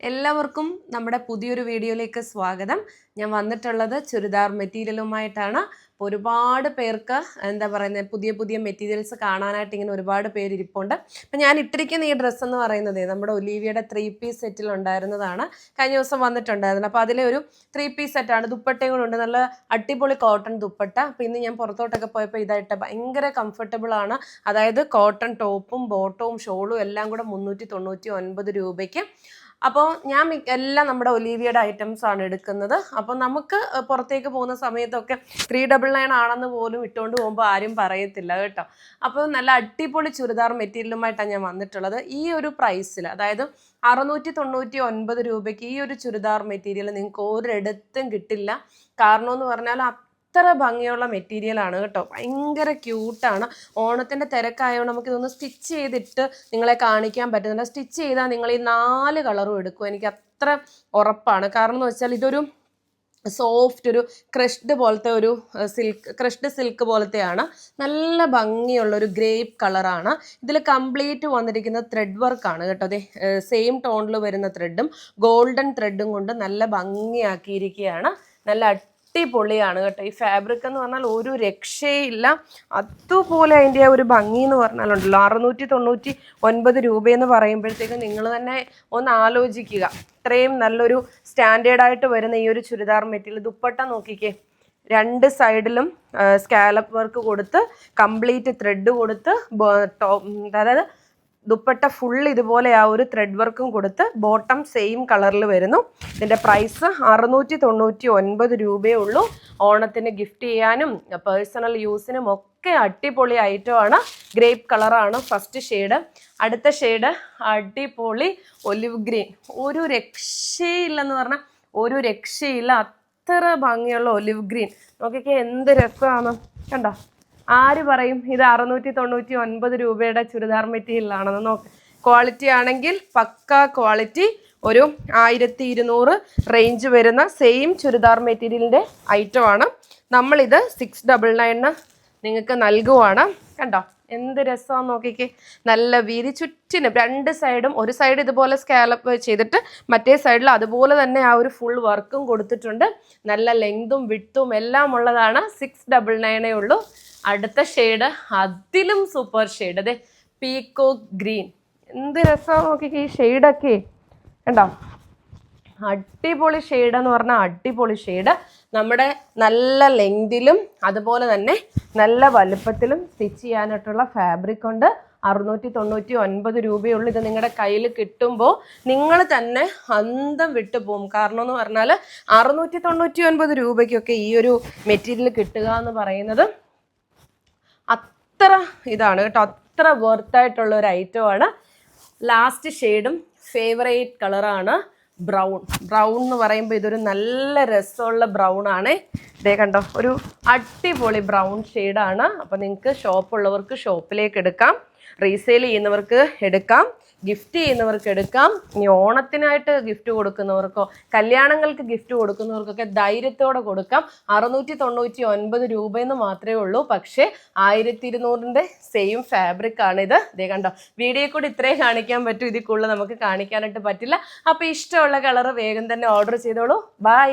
എല്ലാവർക്കും നമ്മുടെ പുതിയൊരു വീഡിയോയിലേക്ക് സ്വാഗതം. ഞാൻ വന്നിട്ടുള്ളത് ചുരിദാർ മെറ്റീരിയലുമായിട്ടാണ്. അപ്പോൾ ഒരുപാട് പേർക്ക് എന്താ പറയുന്നത് പുതിയ പുതിയ മെറ്റീരിയൽസ് കാണാനായിട്ട് ഇങ്ങനെ ഒരുപാട് പേര് ഇരിപ്പുണ്ട്. അപ്പം ഞാൻ ഇട്ടിരിക്കുന്ന ഈ ഡ്രസ്സ് എന്ന് പറയുന്നത് നമ്മുടെ ഒലീവിയുടെ ത്രീ പീസ് സെറ്റിൽ ഉണ്ടായിരുന്നതാണ്. കഴിഞ്ഞ ദിവസം വന്നിട്ടുണ്ടായിരുന്നു അപ്പോൾ അതിലെ ഒരു ത്രീ പീസ് സെറ്റാണ് ദുപ്പട്ടയും കൂടെ ഉണ്ട്. നല്ല അടിപൊളി കോട്ടൺ ദുപ്പട്ട. അപ്പോൾ ഇന്ന് ഞാൻ പുറത്തോട്ടൊക്കെ പോയപ്പോൾ ഇതായിട്ട് ഭയങ്കര കംഫർട്ടബിൾ ആണ്. അതായത് കോട്ടൺ ടോപ്പും ബോട്ടവും ഷോളും എല്ലാം കൂടെ മുന്നൂറ്റി തൊണ്ണൂറ്റി ഒൻപത് രൂപയ്ക്ക്. അപ്പോൾ ഞാൻ എല്ലാം നമ്മുടെ ഒലീവിയുടെ ഐറ്റംസ് ആണ് എടുക്കുന്നത്. അപ്പോൾ നമുക്ക് പുറത്തേക്ക് പോകുന്ന സമയത്തൊക്കെ ത്രീ ഡബിൾ ആണെന്ന് പോലും ഇട്ടുകൊണ്ട് പോകുമ്പോൾ ആരും പറയത്തില്ല കേട്ടോ. അപ്പോൾ നല്ല അടിപൊളി ചുരിദാർ മെറ്റീരിയലുമായിട്ടാണ് ഞാൻ വന്നിട്ടുള്ളത്. ഈ ഒരു പ്രൈസിൽ അതായത് അറുന്നൂറ്റി തൊണ്ണൂറ്റി ഒൻപത് രൂപയ്ക്ക് ഈ ഒരു ചുരിദാർ മെറ്റീരിയൽ നിങ്ങൾക്ക് ഒരിടത്തും കിട്ടില്ല. കാരണം എന്ന് പറഞ്ഞാൽ അത്ര ഭംഗിയുള്ള മെറ്റീരിയലാണ് കേട്ടോ. ഭയങ്കര ക്യൂട്ടാണ് ഓണത്തിന്റെ തിരക്കായതുകൊണ്ട് നമുക്കിതൊന്ന് സ്റ്റിച്ച് ചെയ്തിട്ട് നിങ്ങളെ കാണിക്കാൻ പറ്റുന്നില്ല. സ്റ്റിച്ച് ചെയ്താൽ നിങ്ങൾ ഈ നാല് കളറും എടുക്കും. എനിക്ക് അത്ര ഉറപ്പാണ്. കാരണം എന്ന് വെച്ചാൽ ഇതൊരു സോഫ്റ്റ് ഒരു ക്രഷ്ഡ് പോലത്തെ ഒരു സിൽക്ക് ക്രഷ്ഡ് സിൽക്ക് പോലത്തെയാണ്. നല്ല ഭംഗിയുള്ള ഒരു ഗ്രേപ്പ് കളറാണ്. ഇതിൽ കംപ്ലീറ്റ് വന്നിരിക്കുന്ന ത്രെഡ് വർക്കാണ് കേട്ടോ അതെ സെയിം ടോണിൽ വരുന്ന ത്രെഡും ഗോൾഡൻ ത്രെഡും കൊണ്ട് നല്ല ഭംഗിയാക്കിയിരിക്കുകയാണ്. നല്ല അടിപൊളിയാണ് കേട്ടോ. ഈ ഫാബ്രിക് എന്ന് പറഞ്ഞാൽ ഒരു രക്ഷയില്ല. അതുപോലെ അതിന്റെ ഒരു ഭംഗി എന്ന് പറഞ്ഞാലുണ്ടല്ലോ. അറുന്നൂറ്റി തൊണ്ണൂറ്റി ഒൻപത് രൂപയെന്ന് പറയുമ്പോഴത്തേക്കും നിങ്ങൾ തന്നെ ഒന്ന് ആലോചിക്കുക. ഇത്രയും നല്ലൊരു സ്റ്റാൻഡേർഡായിട്ട് വരുന്ന ഈ ഒരു ചുരിദാർ മെറ്റീരിയൽ. ദുപ്പട്ട നോക്കിക്കേ. രണ്ട് സൈഡിലും സ്കാലപ്പ് വർക്ക് കൊടുത്ത് കംപ്ലീറ്റ് ത്രെഡ് കൊടുത്ത് അതായത് ദുപ്പട്ട ഫുൾ ഇതുപോലെ ആ ഒരു ത്രെഡ് വർക്കും കൊടുത്ത് ബോട്ടം സെയിം കളറിൽ വരുന്നു. ഇതിന്റെ പ്രൈസ് അറുന്നൂറ്റി തൊണ്ണൂറ്റി ഒൻപത് രൂപയേ ഉള്ളൂ. ഓണത്തിന് ഗിഫ്റ്റ് ചെയ്യാനും പേഴ്സണൽ യൂസിനും ഒക്കെ അടിപൊളി ഐറ്റമാണ് ഗ്രേപ്പ് കളറാണ് ഫസ്റ്റ് ഷെയ്ഡ് അടുത്ത ഷെയ്ഡ് അടിപൊളി ഒലിവ് ഗ്രീൻ ഒരു രക്ഷയില്ലെന്ന് പറഞ്ഞാൽ ഒരു രക്ഷയില്ല. അത്ര ഭംഗിയുള്ള ഒലിവ് ഗ്രീൻ നോക്കിക്കേ എന്ത് രസമാണ് കണ്ടോ? ആര് പറയും ഇത് അറുന്നൂറ്റി തൊണ്ണൂറ്റി ഒൻപത് രൂപയുടെ ചുരിദാർ മെറ്റീരിയലാണെന്ന് നോക്ക്. ക്വാളിറ്റി ആണെങ്കിൽ പക്ക ക്വാളിറ്റി ഒരു ആയിരത്തി ഇരുന്നൂറ് റേഞ്ച് വരുന്ന സെയിം ചുരിദാർ മെറ്റീരിയലിന്റെ ഐറ്റമാണ് നമ്മളിത് സിക്സ് ഡബിൾ നയണ് നിങ്ങൾക്ക് നൽകുവാണ്. കണ്ടോ? എന്ത് രസമാണ് നോക്കിക്കേ. നല്ല വീതി ചുറ്റിനും രണ്ട് സൈഡും ഒരു സൈഡ് ഇതുപോലെ സ്കാലപ്പ് ചെയ്തിട്ട് മറ്റേ സൈഡിൽ അതുപോലെ തന്നെ ആ ഒരു ഫുൾ വർക്കും കൊടുത്തിട്ടുണ്ട്. നല്ല ലെങ്തും വിട്ടും എല്ലാം ഉള്ളതാണ് സിക്സ് ഡബിൾ നയനേ ഉള്ളൂ. അടുത്ത ഷെയ്ഡ് അതിലും സൂപ്പർ ഷെയ്ഡ് അതെ പീക്കോ ഗ്രീൻ എന്ത് രസമാണ് നോക്കിക്കേ ഈ ഷെയ്ഡൊക്കെ കണ്ടോ? അടിപൊളി ഷെയ്ഡ് എന്ന് പറഞ്ഞാൽ അടിപൊളി ഷെയ്ഡ് നമ്മുടെ നല്ല ലെങ്തിലും അതുപോലെ തന്നെ നല്ല വലുപ്പത്തിലും സ്റ്റിച്ച് ചെയ്യാനായിട്ടുള്ള ഫാബ്രിക് കൊണ്ട് അറുന്നൂറ്റി തൊണ്ണൂറ്റി ഒൻപത് രൂപയുള്ളൂ ഇത് നിങ്ങളുടെ കയ്യിൽ കിട്ടുമ്പോൾ നിങ്ങൾ തന്നെ അന്തം വിട്ടു പോകും കാരണം എന്ന് പറഞ്ഞാൽ അറുന്നൂറ്റി തൊണ്ണൂറ്റി ഒൻപത് രൂപയ്ക്കൊക്കെ ഈ ഒരു മെറ്റീരിയൽ കിട്ടുക എന്ന് പറയുന്നത് അത്ര ഇതാണ് കേട്ടോ അത്ര വെർത്തായിട്ടുള്ള ഒരു ഐറ്റമാണ് ലാസ്റ്റ് ഷെയ്ഡും ഫേവറേറ്റ് കളറാണ് ബ്രൗൺ ബ്രൗൺ എന്ന് പറയുമ്പോൾ ഇതൊരു നല്ല രസമുള്ള ബ്രൗൺ ആണ്. ഇതേ കണ്ടോ ഒരു അടിപൊളി ബ്രൗൺ ഷെയ്ഡാണ് അപ്പോൾ നിങ്ങൾക്ക് ഷോപ്പുള്ളവർക്ക് ഷോപ്പിലേക്ക് എടുക്കാം. റീസെയിൽ ചെയ്യുന്നവർക്ക് എടുക്കാം ഗിഫ്റ്റ് ചെയ്യുന്നവർക്ക് എടുക്കാം. ഇനി ഓണത്തിനായിട്ട് ഗിഫ്റ്റ് കൊടുക്കുന്നവർക്കോ കല്യാണങ്ങൾക്ക് ഗിഫ്റ്റ് കൊടുക്കുന്നവർക്കൊക്കെ ധൈര്യത്തോടെ കൊടുക്കാം. അറുന്നൂറ്റി തൊണ്ണൂറ്റി ഒൻപത് രൂപയെന്ന് മാത്രമേ ഉള്ളൂ. പക്ഷേ ആയിരത്തി ഇരുന്നൂറിന്റെ സെയിം ഫാബ്രിക് ആണ് ഇത്. ഇതേ കണ്ടോ വീഡിയോ കൂടി ഇത്രയും കാണിക്കാൻ പറ്റും. ഇതിൽ കൂടുതൽ നമുക്ക് കാണിക്കാനായിട്ട് പറ്റില്ല. അപ്പോൾ ഇഷ്ടമുള്ള കളർ വേഗം തന്നെ ഓർഡർ ചെയ്തോളൂ. ബൈ